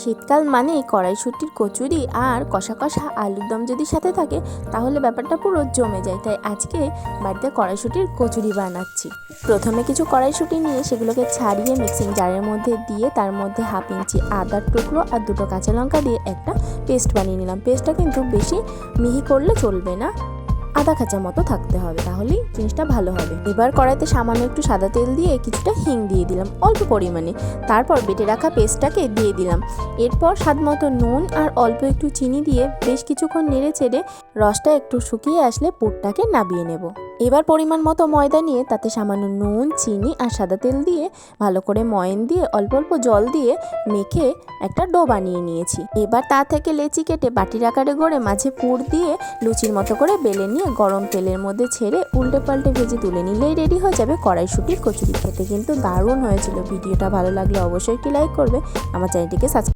শীতকাল মানেই কড়াইশুটির কচুরি আর কষা কষা আলুর দম যদি সাথে থাকে, তাহলে ব্যাপারটা পুরো জমে যায়। তাই আজকে বাড়িতে কড়াইশুটির কচুরি বানাচ্ছি। প্রথমে কিছু কড়াইশুটি নিয়ে সেগুলোকে ছাড়িয়ে মিক্সিং জারের মধ্যে দিয়ে তার মধ্যে হাফ ইঞ্চি আদার টুকরো আর দুটো কাঁচা লঙ্কা দিয়ে একটা পেস্ট বানিয়ে নিলাম। পেস্টটা কিন্তু বেশি মিহি করলে চলবে না। আদা খাঁচা মতো থাকতে হবে, তাহলেই জিনিসটা ভালো হবে। এবার কড়াইতে সামান্য একটু সাদা তেল দিয়ে কিছুটা হিং দিয়ে দিলাম, অল্প পরিমাণে। তারপর বেটে রাখা পেস্টটাকে দিয়ে দিলাম। এরপর স্বাদ মতো নুন আর অল্প একটু চিনি দিয়ে বেশ কিছুক্ষণ নেড়ে চেড়ে রসটা একটু শুকিয়ে আসলে পুরটাকে নাবিয়ে নেব। এবার পরিমাণ মতো ময়দা নিয়ে তাতে সামান্য নুন, চিনি আর সাদা তেল দিয়ে ভালো করে ময়ন দিয়ে অল্প অল্প জল দিয়ে মেখে একটা ডো বানিয়ে নিয়েছি। এবার তা থেকে লেচি কেটে বাটির আকারে গড়ে মাঝে পুর দিয়ে লুচির মতো করে বেলে নিয়ে গরম তেলের মধ্যে ছেড়ে উল্টে পাল্টে ভেজে তুলে নিলেই রেডি হয়ে যাবে কড়াইশুটির কচুরি খেতে। কিন্তু দারুণ হয়েছিল। ভিডিওটা ভালো লাগলে অবশ্যই একটি লাইক করবে। আমার চ্যানেলটিকে সাবস্ক্রাইব